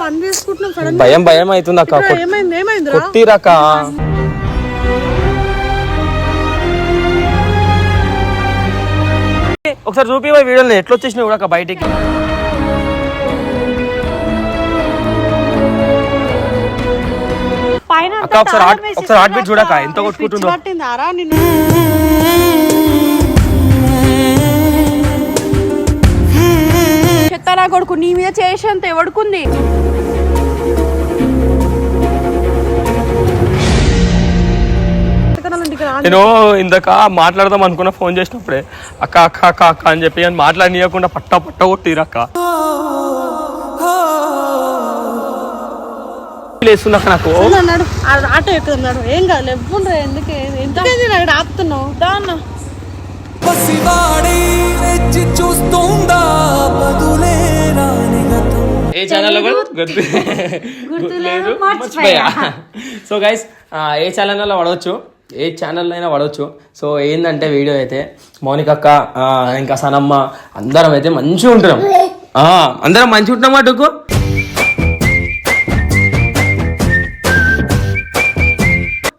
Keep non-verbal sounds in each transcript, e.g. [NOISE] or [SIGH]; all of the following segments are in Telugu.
పని చేసుకుంటున్నాం సడన్ భయం భయం అవుతుంది అక్క. కొట్- ఏమైంది ఏమైందిరా? కొట్టిరక్క ఒకసారి చూపి వీడియోని ఎట్లా వచ్చేసినాయి కూడా అక్క బయటికి. ఒకసారి ఒకసారి హార్ట్ బీట్ చూడక ఎంత కొట్టుకుంటుందో. చెత్తనా కొడుకు నీ మీద చేసేంత ఎవడుకుంది? నేను ఇందాక మాట్లాడదాం అనుకున్న ఫోన్ చేసినప్పుడే అక్క అక్క అక్క అక్క అని చెప్పి అని మాట్లాడనీయకుండా పట్ట పట్ట కొట్టిరక్క లేస్తుంది అక్క నాకు? ఆటో ఎక్కుతున్నాడు ఏం కాదు ఎందుకే? నాకు ఆపుతున్నావు? దా అన్న. పసివాడై వెచ్చి చూస్తుందా ఏ ఛానల్లో కూడా గుర్తు? గుర్తులేదు మర్చిపోయా. సో గైస్ ఏ ఛానల్లో పడవచ్చు ఏ ఛానల్లో అయినా పడవచ్చు సో ఏంటంటే వీడియో అయితే మౌనిక అక్క ఆ, ఇంకా సనమ్మ అందరం అయితే మంచిగా ఉంటున్నాం. ఆ, అందరం మంచిగా ఉంటున్నాం అటుకు.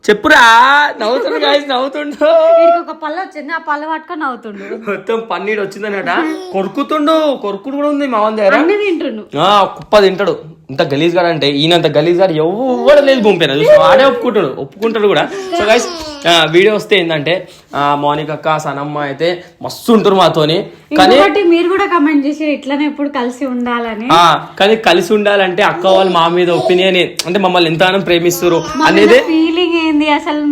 చెప్పురా నవ్వుతుండు గాయస్ నవ్వుతుండు. ఒక పళ్ళ వచ్చింది ఆ పళ్ళ పట్టుకొని నవ్వుతుండు. మొత్తం పన్నీరు వచ్చిందనట కొరుకుతుండు కొరుకుడు కూడా ఉంది మా అన్ని తింటుండు. ఆ, కుప్ప తింటాడు. ఇంత గలీజ్ గాడు అంటే ఈయనంత గలీజ్ గాడు ఎవరు లేదు పంపిన వాడే ఒప్పుకుంటాడు ఒప్పుకుంటాడు కూడా. సో గైస్ వీడియో వస్తే ఏంటంటే ఆ, మౌనిక అక్క సనమ్మ అయితే మస్తు ఉంటారు మాతోని. కానీ మీరు కూడా కమెంట్ చేసి ఇట్లనే ఎప్పుడు కలిసి ఉండాలని. కానీ కలిసి ఉండాలంటే అక్క వాళ్ళు మా మీద ఒపీనియన్ అంటే మమ్మల్ని ఎంతగానో ప్రేమిస్తారు అనేది ఫీలింగ్ ఏంది? అసలు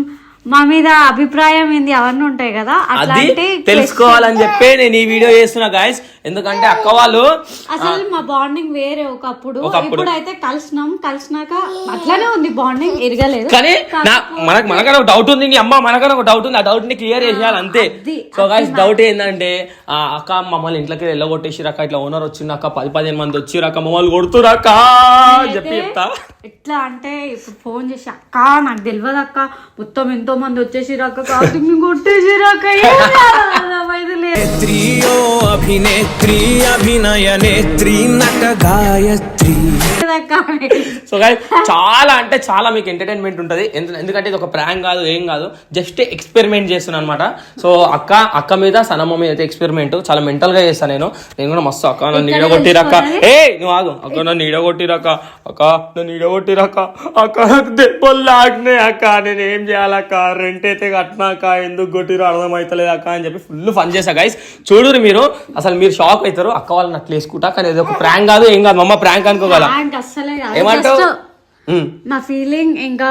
మా మీద అభిప్రాయం ఏంది? అవన్నీ ఉంటాయి కదా. అది తెలుసుకోవాలని చెప్పే నేను ఈ వీడియో చేస్తున్నా గాయస్ ఎందుకంటే అక్క వాళ్ళు అసలు మా బాండింగ్ వేరే ఒకప్పుడు. ఇప్పుడు అయితే కలిసినాం కలిసినాక అట్లానే ఉంది బాండింగ్ ఎరగలేదు. కానీ మనకు మనకన్నా ఒక డౌట్ ఉంది నీ అమ్మ మనకన్నా ఒక డౌట్ ఉంది. ఆ డౌట్ని క్లియర్ చేసేయాలి అంతే. సో గైస్ డౌట్ ఏంటంటే ఆ అక్క మమ్మల్ని ఇంట్లోకి వెళ్ళగొట్టేసి అక్క. ఇట్లా ఓనర్ వచ్చింది అక్క. పది పదిహేను మంది వచ్చి అక్క. మమ్మల్ని కొడుతురక్క అని చెప్పి చెప్తా. ఎట్లా అంటే ఇప్పుడు ఫోన్ చేసి అక్క నాకు తెలియదు అక్క మొత్తం ఎంతో మంది వచ్చేసి అక్క కార్తీక్ కొట్టేసి అక్క ఏం చేయాలి? లేదు నేత్రియో అభినేత్రి అభినయ నేత్రి నట గాయత్రి. సో చాలా అంటే చాలా మీకు ఎంటర్టైన్మెంట్ ఉంటుంది. ఎందు- ఎందుకంటే ఇది ఒక ప్రాంక్ కాదు ఏం కాదు. జస్ట్ ఎక్స్పెరిమెంట్ చేస్తున్నాను అనమాట సో అక్క అక్క మీద సనమ్మ మీద అయితే ఎక్స్పెరిమెంట్ చాలా మెంటల్గా చేస్తాను నేను. నేను కూడా మస్తు అక్క నన్ను నీడగొట్టిరక్క. తెలుసుకోవాలి. ఏ నువ్వు ఆగు. అక్క నన్ను నీడగొట్టిరక్క. అక్క నన్ను నీడగొట్టిరక్క. అక్క నాకు దెబ్బలు లాగినాయి అక్క. నేను ఏం చేయాలక్క? రెంట్ అయితే కట్టినాక ఎందుకు కొట్టిరో అర్థమైతలేదు అక్క అని చెప్పి ఫుల్ ఫన్ చేసా గైస్ చూడురు మీరు. అసలు మీరు షాక్ అవుతారు అక్క వాళ్ళని అట్లా వేసుకుంటా కానీ ఇది ఒక ప్రాంక్ కాదు ఏం కాదు. మమ్మ ప్రాంక్ అనుకోగల. ఏమంటావు. నా ఫీలింగ్ ఇంకా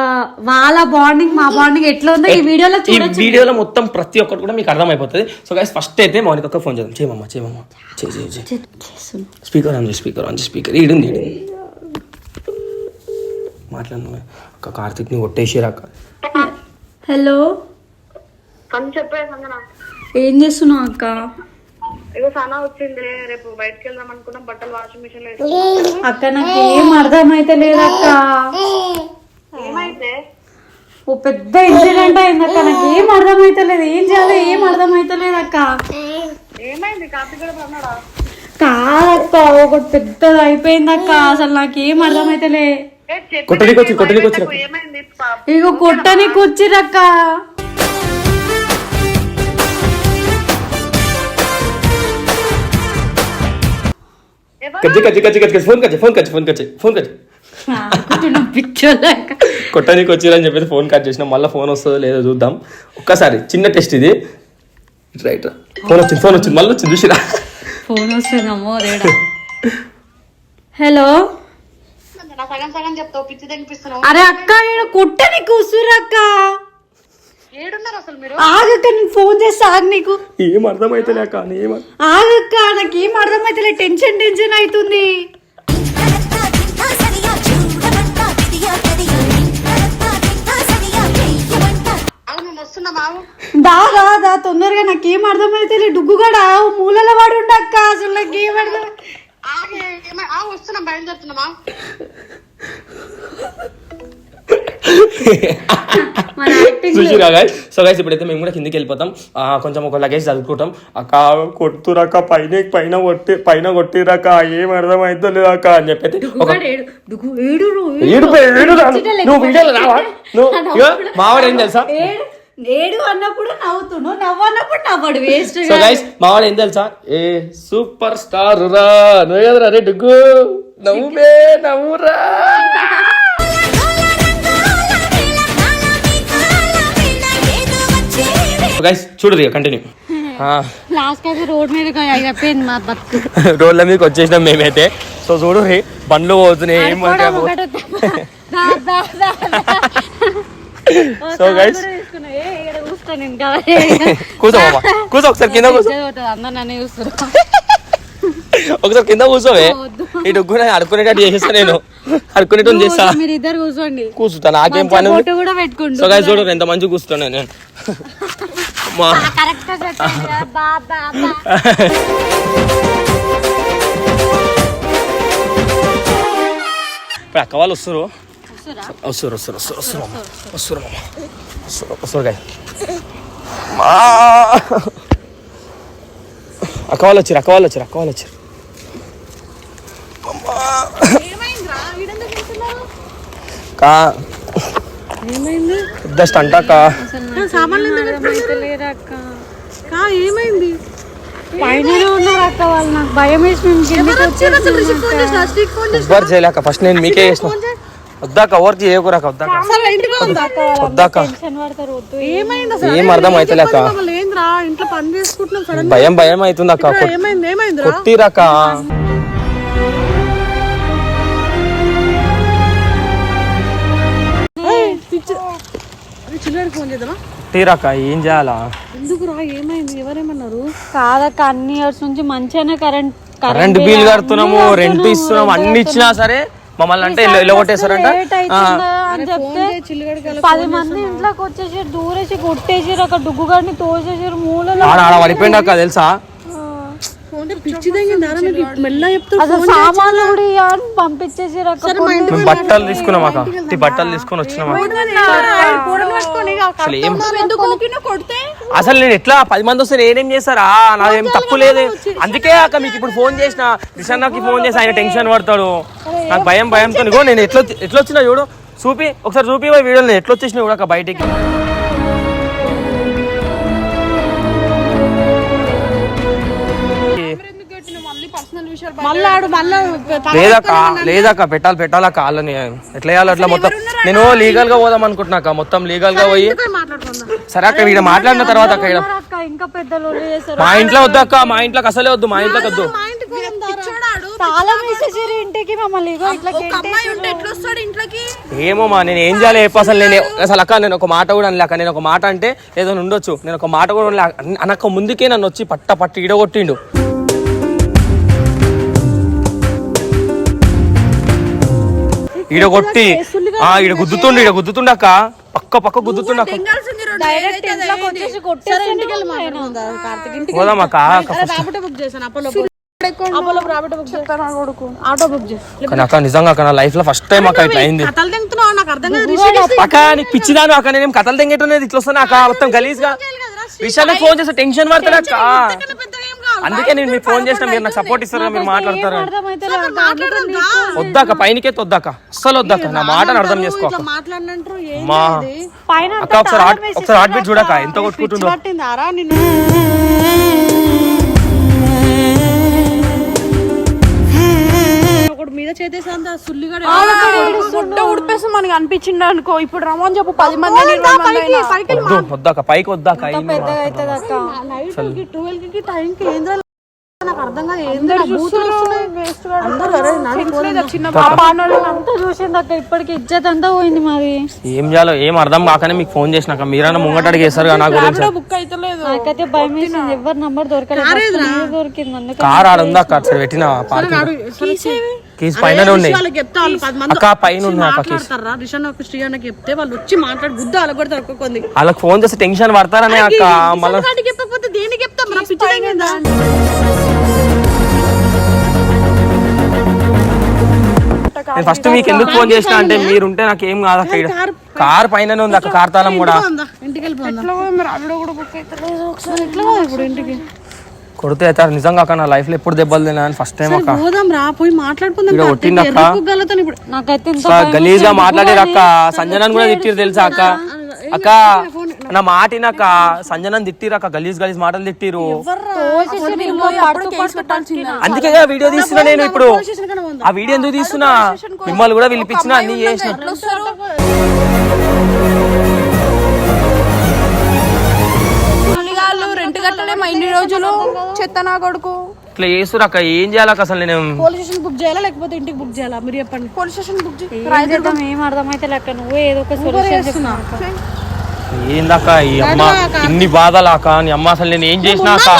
వాళ్ళ బాండింగ్ మా బాండింగ్ ఎట్లా ఉందో ఈ వీడియోలో ఈ వీడియోలో మొత్తం ప్రతి ఒక్కటి కూడా మీకు అర్థమైపోతుంది. సో గైస్ ఫస్ట్ అయితే మౌనిక ఫోన్ చేద్దాం. చేయమమ్మా చేయమమ్మా చేయి. Speaker on speaker on speaker ఈడుంది ఈడుంది మాట్లాడు అక్క కార్తిక్ని కొట్టేసిరా అక్క. హలో. చెప్పే ఏం చేస్తున్నావు అక్క? ఇగో సనా వచ్చింది రేపు బయటకు వెళ్దాం అనుకున్నాం బట్టలు వాషింగ్ మిషన్లో అక్క నాకు ఏం అర్థమైతే లేదక్క ఏమైతే ఓ పెద్ద ఇన్సిడెంట్ అయిందక్క నాకు ఏం అర్థమైతే లేదు. ఏం చేయాలి ఏం అర్థమైతే లేదక్క ఏమైంది? కార్తీక్ కూడా అన్నాడా కాదక్క ఒకటి పెద్దది అయిపోయిందక్క అసలు నాకు ఏం చెప్పు కొట్టడానికి వచ్చి కొట్టడానికి వచ్చి. ఏమైంది? ఇగో కొట్టనికి వచ్చిరక్క కజ్జి కజ్జి కజ్జి కజ్జి ఫోన్ కజ్జి ఫోన్ కజ్జి ఫోన్ కజ్జి ఫోన్ కజ్జి. పిచ్చోళ్ళక్క. కొట్టడానికి వచ్చిరని చెప్పేసి ఫోన్ కట్ చేసిన మళ్ళీ ఫోన్ వస్తుందో లేదో చూద్దాం. ఒక్కసారి చిన్న టెస్ట్ ఇది. రైట్ ఫోన్ వచ్చింది ఫోన్ వచ్చింది మళ్ళీ వచ్చింది చూసిరా. ఫోన్ వస్తుందమ్మో హలో? నా సగం సగం చెప్తావు పిచ్చి తెగిపిస్తున్నావు అరే అక్క నేను కొట్టనికి వస్తురక్క ఏడున్నారు అసలు మీరు? ఆగక్క నేను ఫోన్ చేస్తా ఆగు నీకు. ఏం అర్థమైతే లేక ఏం ఆగక్క నాకు ఏం అర్థమైతలే టెన్షన్ టెన్షన్ అవుతుంది దా దా దా తొందరగా నాకేం అర్థమైతే డుగ్గుగాడు మూలలో వాడు ఉండక్క అసలు నాకేం అర్థం వస్తున్నాం బయలుదేరుతున్నాం ఆవు మన యాక్టింగ్ చూసిరా గాయస్ సో గైస్ ఇప్పుడైతే మేము కూడా కిందికి వెళ్ళిపోతాం. ఆ, కొంచెం ఒక లగేజ్ చదువుకుంటాం. అక్క కొట్టురాక పైన పైన కొట్టి పైన కొట్టిరాక ఏం అర్థం అవుతుందో లేదాక అని చెప్పి ఒక ఏడు నువ్వు వీడియోలో రావా? నువ్వు ఇగో, మావాడు ఏం తెలుసా? ఏడు అన్నప్పుడు నవ్వుతును నవ్వు అన్నప్పుడు నవ్వడు వేస్ట్ సో గైస్ మావాడు ఏం తెలుసా? ఏ సూపర్ స్టార్ రా నువ్వు కదరా రే డుగ్గు? నవ్వురా. గైస్ చూడరు కంటిన్యూ లాస్ట్ అయితే రోడ్ మీద అయిపోయింది మా బతుకు. [LAUGHS] రోడ్ల మీదకి వచ్చేసినాం మేమైతే. సో చూడు బండ్లు పోతున్నాయి ఏం [LAUGHS] సో గైస్ కూర్చో కదా. కూర్చో ఒకసారి కింద కూర్చో. ఒకసారి కింద కూర్చోవే. డొగ్గు అడుకునేటట్టు చేసేస్తా నేను. అడుకునేటట్టు చేస్తా. మీరు ఇద్దరు కూర్చోండి. కూర్చుంటా నాకేం పని సో గైస్ చూడు ఎంత మంచిగా కూర్చున్నా నేను. మా అక్క వాళ్ళు వస్తారు వస్తురా? వస్తారు అక్క వాళ్ళు? వచ్చారు అక్క వాళ్ళు వచ్చారు అక్క వాళ్ళు వచ్చారు కా పెద్ద స్టంట్ అక్క ఏమైంది ఫస్ట్ నేను మీకే చేసిన. వద్దాక చేయకూరాక వద్దాక? వద్దాక? ఏం అర్థం అవుతలేక భయం భయం అవుతుంది అక్క. కొట్టిరాక. కొట్టిరాక ఏం చేయాలా? ఎందుకురా? ఏమైంది? ఎవరేమన్నారు? కాదక్క అన్ని ఇయర్స్ నుంచి మంచిగానే కరెంట్ కరెంట్ బిల్ కడుతున్నాము రెంట్ ఇస్తున్నాము అన్ని ఇచ్చినా సరే మమ్మల్ని అంటే ఇలా కొట్టేస్తారంట అని చెప్తే పది మంది ఇంట్లోకి వచ్చేసి దూరేసి కొట్టేసి అక్కడ డుగ్గుగాడిని తోసేసారు మూలలో ఆడ ఆడ పడిపోయింది అక్క తెలుసా ఫోన్ పిచ్చి తగ్గిందారా మీకు మెల్ల చెప్తా అసలు సామాన్లు కూడా ఇయ్య అని పంపించేసి అక్క మేము బట్టలు తీసుకున్నాం అక్క. ఈ బట్టలు తీసుకొని వచ్చినాం అక్క. అసలు ఏం అసలు నేను ఎట్లా పది మంది వస్తే నేనేం చేస్తారా నాదేం తప్పు లేదు. అందుకే అక్క మీకు ఇప్పుడు ఫోన్ చేసిన రిషన్నకి ఫోన్ చేసి ఆయన టెన్షన్ పడతాడు. నాకు భయం భయంతో నేను ఎట్లా ఎట్లా వచ్చినా చూడు. చూపి ఒకసారి చూపి వీడియో నేను ఎట్లా వచ్చేసిన కూడా అక్క బయటికి. మళ్ళా ఆడు మళ్ళా లేదక్క లేదక్క పెట్టాలి పెట్టాలక్క వాళ్ళని. ఎట్లా చేయాలి అట్లా మొత్తం. నేను లీగల్గా పోదాం అనుకుంటున్నాక మొత్తం లీగల్గా పోయి. సరే అక్క వీడ మాట్లాడిన తర్వాత అక్క ఈడ అక్క ఇంకా పెద్దలు చేస్తారు మా ఇంట్లో వద్దు అక్క మా ఇంట్లోకి అసలే వద్దు మా ఇంట్లోకి వద్దు. తాళం వేసేసారు ఇంటికి మమ్మల్ని ఇగో ఇట్లా గెంటేసారు. ఏమో మా నేను ఏం చేయాలి చెప్పు అసలు నేను అసలు అక్క నేను ఒక మాట కూడా అనలేక నేను ఒక మాట అంటే ఏదో ఉండొచ్చు. నేను ఒక మాట కూడా అనలే అనక ముందుకే నన్ను వచ్చి పట్ట పట్ట ఈడగొట్టిండు ఈడగొట్టి ఆ ఈడ గుద్దుతుండు ఈడ గుద్దుతుండు అక్క పక్క పక్క గుద్దుతుండు అక్క పోదాం అక్క అక్క నిజంగా అక్క నా లైఫ్లో ఫస్ట్ టైం అక్క ఇట్లా అయింది. అక్క నీకు పిచ్చిదాను అక్క నేను కథలు తెంగేటున్నది ఇట్లా వస్తాను అక్క మొత్తం గలీజ్గా విషయాన్ని ఫోన్ చేస్తే టెన్షన్ పడతాడు అక్క. అందుకే నేను మీకు ఫోన్ చేసిన మీరు నాకు సపోర్ట్ ఇస్తారు మీరు మాట్లాడతారు. వద్దాక పైనకే వద్దాక అస్సలు వద్దాక నా మాటను అర్థం చేసుకో మా అక్క ఒకసారి హార్ట్ ఒకసారి హార్ట్ బీట్ చూడక ఎంత కొట్టుకుంటుండో ఒకడు మీద సుల్లిగా గుడ్డ ఉడిపేసి మనకి అనిపించింది అనుకో. ఇప్పుడు రమ్మని చెప్పు పది మంది వద్దాక పైకి? వద్దాక ట్వెల్వ్కి టైం కి నాకు అర్థం కాదు ఇప్పటికి ఇజ్జత్ అంతా పోయింది మాది. ఏం చేయాలో ఏం అర్థం కాకనే మీకు ఫోన్ చేసినాక మీరన్నా ముంగట అడిగేస్తారు నా గురించి. నాకైతే భయం వేసింది ఎవరు నంబర్ దొరకలేదు. దొరికింది కార్ ఆడ ఉందా అక్క? అటు సైడ్ పెట్టిన పార్కింగ్. కీస్ పైన ఉన్నాయి అక్క పైన చెప్తే వాళ్ళు వచ్చి మాట్లాడి గుద్ద అలా కూడా దొరకకుంది వాళ్ళకి ఫోన్ చేస్తే టెన్షన్ పడతారనే అక్క మళ్ళీ చెప్పకపోతే దేనికి చెప్తాం? మన పిచ్చి తగ్గిందా నేను ఫస్ట్ మీకు ఎందుకు ఫోన్ చేసిన అంటే మీరుంటే నాకు ఏం కాదు అక్క ఈడ. కార్ కార్ పైన ఉంది అక్క కార్ తాళం కూడా. ఇంటికి? వెళ్ళిపోందా కొడితే అయితే నిజంగా అక్క నా లైఫ్లో ఎప్పుడు దెబ్బలు తిన్నా ఫస్ట్ టైం అక్క. పోదాం రా పోయి మాట్లాడుకుందాం గలీజ్గా మాట్లాడారు అక్క. సంజనాన్ని కూడా తిట్టిరు తెలుసా అక్క? అక్క నా మాట వినక్క. సంజనాన్ని తిట్టిరు అక్క. గలీజ్ గలీజ్ మాటలు తిట్టిరు అందుకే వీడియో తీస్తున్నా నేను ఇప్పుడు. ఆ వీడియో ఎందుకు తీస్తున్నా? మిమ్మల్ని కూడా పిలిపించిన అన్ని చేసిన. కట్టలేమా ఇన్ని రోజులు చెత్త నా కొడుకు. ఇట్లా చేస్తురు అక్క ఏం చేయాలక్క అసలు నేను? పోలీస్ స్టేషన్ బుక్ చేయాలా లేకపోతే ఇంటికి బుక్ చేయాలా? మీరు చెప్పండి. పోలీస్ స్టేషన్ బుక్ చేద్దాం? ఏం అర్థమైతే లెక్క నువ్వే ఏదో ఒక సొల్యూషన్ ఏందక్క ఈ అమ్మ? ఇన్ని బాధలు అక్క నీ అమ్మ అసలు నేను ఏం చేసినా అక్క?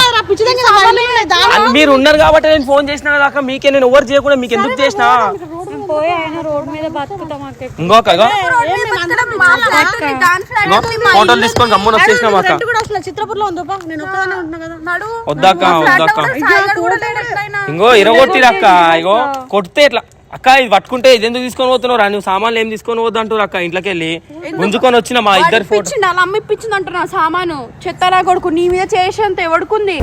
మీరు ఉన్నారు కాబట్టి నేను ఫోన్ చేసిన కదా అక్క మీకే నేను ఎవరు చేయకుండా మీకు ఎందుకు చేసినా? పోయి ఆయన రోడ్ మీద బతుకుతాం అక్క ఇంకో అక్క. ఇగో. ఇగో, ఫోటోలు తీసుకొని గమ్మున వచ్చేసినాం అక్క. కూడా అసలు చిత్రపూర్లో ఉందో నేను ఒక్కదానే ఉంటున్నా కదా. వద్దక్క వద్దక్క ఇంకో ఇరగొట్టిరక్క ఇగో. కొడితే ఇట్లా అక్క ఇది పట్టుకుంటే ఇది ఎందుకు తీసుకొని పోతున్నావు రా? నువ్వు సామాన్లు ఏం తీసుకొని పోద్దు అంటారు అక్క ఇంట్లోకి వెళ్ళి. గుంజుకొని వచ్చిన మా ఇద్దరు ఫోటో. అలా అమ్మ ఇప్పించింది అంటున్నా సామాను. చెత్త నా కొడుకు నీ మీద చేసేంత ఎవడుకుంది?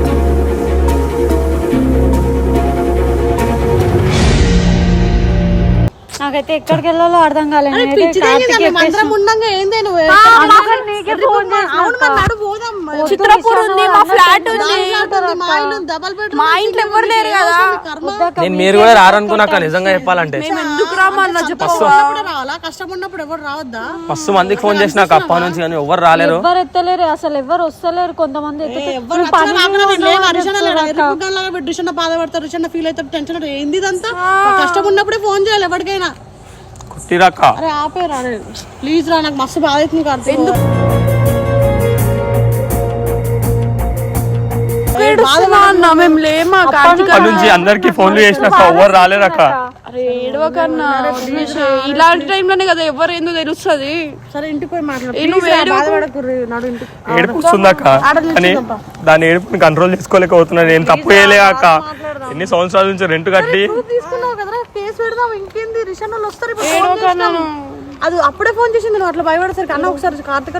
నాకైతే ఎక్కడికి వెళ్ళాలో అర్థం కాలేదు ఏందే నువ్వు? ఫోన్ చిత్రపూర్ ఉంది మా ఫ్లాట్ ఉంది. మా ఇల్లు డబల్ బెడ్ మా ఇంట్లో ఎవరు లేరు కదా? నేను మీరు కూడా రారనుకున్నాక నిజంగా చెప్పాలంటే. మేము ఎందుకు రామన్నా చెప్పు. కష్టం ఉన్నప్పుడు ఎవరు రావద్దా? మస్తు మందికి ఫోన్ చేసినాక అప్ప నుంచి కానీ ఎవరు రాలేరు? ఎవరు ఎత్తలేరు? అసలు ఎవరు వస్తలేరు? కొంతమంది బాధపడతారు ఫీల్ అవుతారు టెన్షన్. ఏంది ఇదంతా? కష్టం ఉన్నప్పుడే ఫోన్ చేయాలి ఎవరికైనా. కుట్టిరక్క అరే ప్లీజ్ రా నాకు మస్తు బాధ అవుతుంది కార్తీక్ ఏడుస్తున్నా అన్న మేము లేమా కార్తీక అప్పటి నుంచి అందరికి ఫోన్లు చేసినాక ఎవరు రాలేరు అక్క. అరే ఏడవకన్నా. ఇలాంటి టైంలోనే కదా ఎవరు ఏందో తెలుస్తుంది? సరే ఇంటికి పోయి మాట్లాడు. ఏ నువ్వు Please రా, ఏడవకు. బాధపడకుర్రి నాడు ఇంటికి. ఏడుపు వస్తుందక్క కానీ దాని ఏడుపుని కంట్రోల్ చేసుకోలేకపోతున్నా నేను తప్పు చేయలే అక్క. ఎన్ని సంవత్సరాల నుంచి రెంట్ కట్టి తీసుకున్నావు కదరా. కేసు పెడదాం. ఇంకేంది? రిషన్ వాళ్ళు వస్తారు ఇప్పుడు. ఫోన్ చేసినాం. అది అప్పుడే ఫోన్ చేసింది నువ్వు అట్లా భయపడేసరికి అన్న ఒకసారి కార్తీక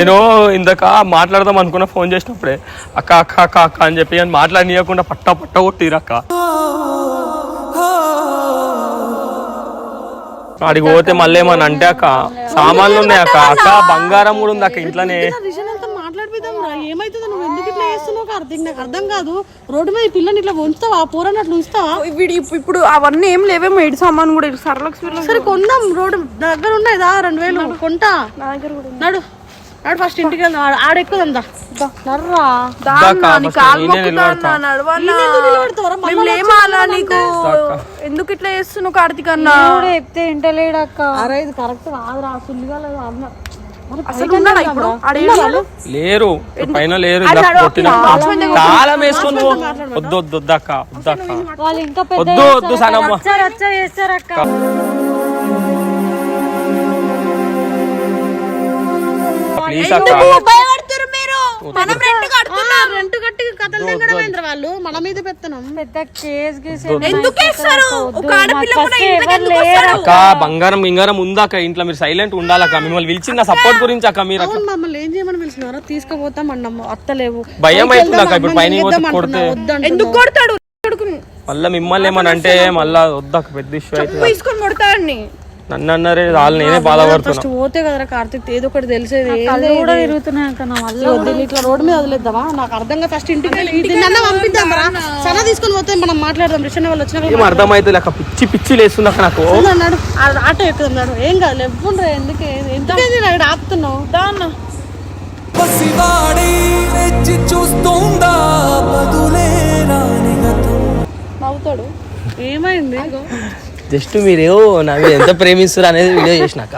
నేను ఇందాక మాట్లాడదాం అనుకున్న ఫోన్ చేసినప్పుడే అక్క అక్క అక్క అక్క అని చెప్పి అని మాట్లాడనీయకుండా పట్ట పట్ట కొట్టిరక్క అడిగి పోతే మళ్ళీ ఏమని అంటే అక్క సామాన్లు ఉన్నాయి అక్క. అక్క బంగారం కూడా ఉంది అక్క ఇంట్లోనే. మాట్లాడిపోతాం ఏమైతుంది చేస్తున్నావు కార్తీక్ నాకు అర్థం కాదు. రోడ్డు మీద పిల్లని ఇట్లా ఉంచుతావా పూరని అట్లా ఉంచుతావా? వీడి ఇప్పు- ఇప్పుడు అవన్నీ ఏం లేవేమో ఏడు సామాన్ కూడా సరళక్ష్మిలో సరే కొందాం. రోడ్డు దగ్గర ఉండేదా రెండు వేలు. కొంటా? నడు. నడు ఫస్ట్ ఇంటికి వెళ్దాం. ఆడ- ఆడ ఎక్కుదాం దా. నర్రా అక్క, first నేనే నిలబడతా. మేము లేమా అలా నీకు ఎందుకు ఇట్లా చేస్తున్నావు కార్తీక్ అన్న? కూడా చెప్తే ఇంటలేడు అక్క అరే ఇది కరెక్ట్ కాదురా సుల్లిగా లేదు అన్న. అసలు ఉన్నాడా ఇప్పుడు? లేరు. పైన లేరు తాళం వేసుకొని. వద్దు వద్దు వద్దు అక్క వద్దు వద్దు వద్దు సనమ్మ. ప్లీజ్ అక్క. మనం రెంట్ కడుతున్నాం. రెంట్ కట్టి కథలు తెగడమేంద్ర వాళ్ళు? మన మీద పెత్తనం. పెద్ద కేస్ గీస్ ఎందుకు వేస్తారు? ఒక ఆడపిల్ల కూడా ఇంట్లోకి ఎందుకు లేరు వస్తారు? అక్క బంగారం బంగారం ఉందాక ఇంట్లో మీరు సైలెంట్ ఉండాలక్క మిమ్మల్ని పిలిచిన సపోర్ట్ గురించి అక్క మీరు అవును మమ్మల్ని ఏం చేయమని పిలిచినారో తీసుకుపోతాం అన్నాము అత్తలేవు. భయం అవుతుంది అక్క? ఇప్పుడు పైన పోతే కొడితే ఎందుకు కొడతాడు? కొడుకుని. మళ్ళీ మిమ్మల్ని ఏమని అంటే మళ్ళా వద్దక్క పెద్ద ఇష్యూ అవుతుంది. తీసుకొని కొడతాడని నన్ను అన్నారే వాళ్ళు నేనే బాధపడుతున్నా. ఫస్ట్ పోతే కదరా కార్తీక్ ఏదో ఒకటి తెలిసేది. కళ్ళు కూడా తిరుగుతున్నాయి అక్క నా వల్ల ఇట్లా రోడ్డు మీద వదిలేద్దామా? నాకు అర్థంగా ఫస్ట్ ఇంటికి వెళ్ళి దీన్ని పంపిద్దాం రా. సనా తీసుకొని పోతే మనం మాట్లాడదాం. రిషన్ వాళ్ళు వచ్చిన ఏం అర్థమైతే అక్క పిచ్చి పిచ్చి లేస్తుంది అక్క నాకు? అన్నాడు. ఆటో ఎక్కుదాం నాడు ఏం కాదు ఇవ్వండి ఎందుకే? ఇక్కడ ఆపుతున్నావు? దాన్న పసివాడై వెచ్చి చూస్తుందా? బదులే రాని గతం నవ్వుతాడు. ఏమైంది? జస్ట్ మీరు నా మీద ఎంత ప్రేమిస్తారు అనేది వీడియో చేసినాక.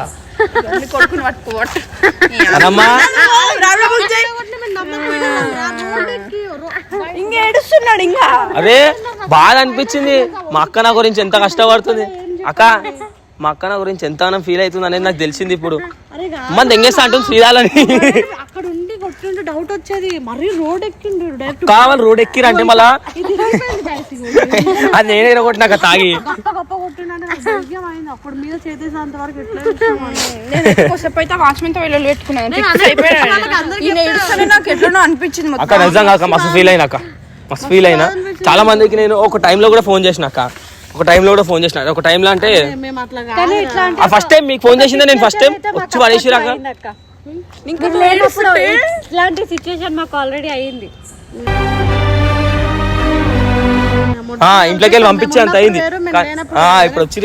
ఇంకా ఇంకా. అదే బాధ అనిపించింది. మా అక్క నా గురించి ఎంత కష్టపడుతుంది. అక్క మా అక్క నా గురించి ఎంత ఫీల్ అవుతుంది అనేది నాకు తెలిసింది ఇప్పుడు. అరే అమ్మ దెంగేస్తా అంటుంది శ్రీరాలని అక్కడ ఉండి కొట్టు ఎక్కిండు డౌట్ వచ్చేది. మరీ రోడ్ ఎక్కిండు డైరెక్ట్ కావాలి రోడ్ ఎక్కిరంటే మళ్ళా? అది నేనే ఇరగొట్టినాక తాగి. గొప్ప గొప్ప కొట్టిండే నాకు ధైర్యం అయింది. అప్పుడు మీద వరకు ఎట్లా అయితే వాచ్మెన్తో వెళ్ళి పెట్టుకున్నాను. నాకు ఎట్లనో అనిపించింది అక్క నిజంగా అక్క మస్తు ఫీల్ అయినా అక్క. మస్తు ఫీల్ అయినా. చాలా మందికి నేను ఒక టైంలో కూడా ఫోన్ చేసిన అక్క. ఒక టైంలో కూడా ఫోన్ చేసిన. ఒక టైంలో అంటే ఫస్ట్ టైం మీకు ఫోన్ చేసిందే నేను ఫస్ట్ టైం వచ్చి పడేసి రాక ఇంకా లేనప్పుడు ఇట్లాంటి సిచ్యువేషన్ మాకు ఆల్రెడీ అయ్యింది. ఆ, ఇంట్లోకి వెళ్ళి పంపించే అంత అయింది. ఆ, ఇప్పుడు వచ్చి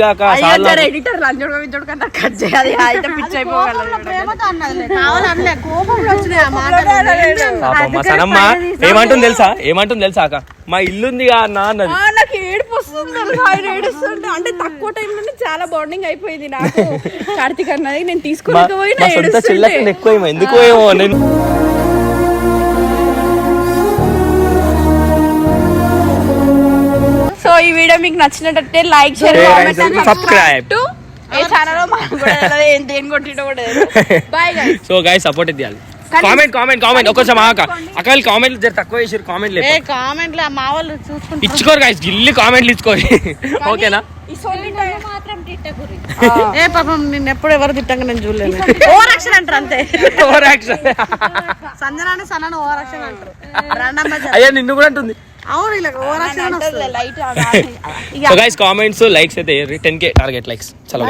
మా సనమ్మ ఏమంటుంది తెలుసా? ఏమంటుంది తెలుసా అక్క? మా ఇల్లు ఉంది అన్న అన్నది. ఆయన ఏడుస్తుంటే అంటే తక్కువ టైంలోనే చాలా బాండింగ్ అయిపోయింది నాకు. కార్తీక్ అన్నది నేను తీసుకోలేకపోయినా ఏడుస్తుంటే ఎక్కువ ఏమో ఎందుకో ఏమో నేను సో ఈ వీడియో మీకు నచ్చినట్టే like share comment and. Subscribe to a channel మాకు కూడా తెలియదు, ఏం దేని కొట్టినో కూడా బాయ్ గైస్ సో గాయ సపోర్ట్ ఇవ్వాలి కామెంట్ కామెంట్ కామెంట్ ఒక్కొక్కసారి మా అక్క అక్క వాళ్ళు కామెంట్ జర తక్కువ చేసారు కామెంట్ ఏ లేదు కామెంట్లు మా వాళ్ళు చూసుకుంటారు. ఇచ్చుకోరు గాయస్ గిల్లి కామెంట్లు ఇచ్చుకోరు. ఓకేనా? ఈ సోని టైం మాత్రం తిట్టకురి ఏ పాపం నిన్ను ఎప్పుడు ఎవరు తిట్టంగా నేను చూడలేదు. ఓ రక్షణ అంటారు అంతే. ఓవర్ యాక్షన్ సంజనాన్ని సన్నాను ఓ రక్షణ అంటారు. అయ్యా నిన్ను కూడా అంటుంది. అవును ఇలా ఓ రక్షణ వస్తుంది. Light so guys comments likes అయితే టెన్ కే టార్గెట్ లైక్స్ చలో.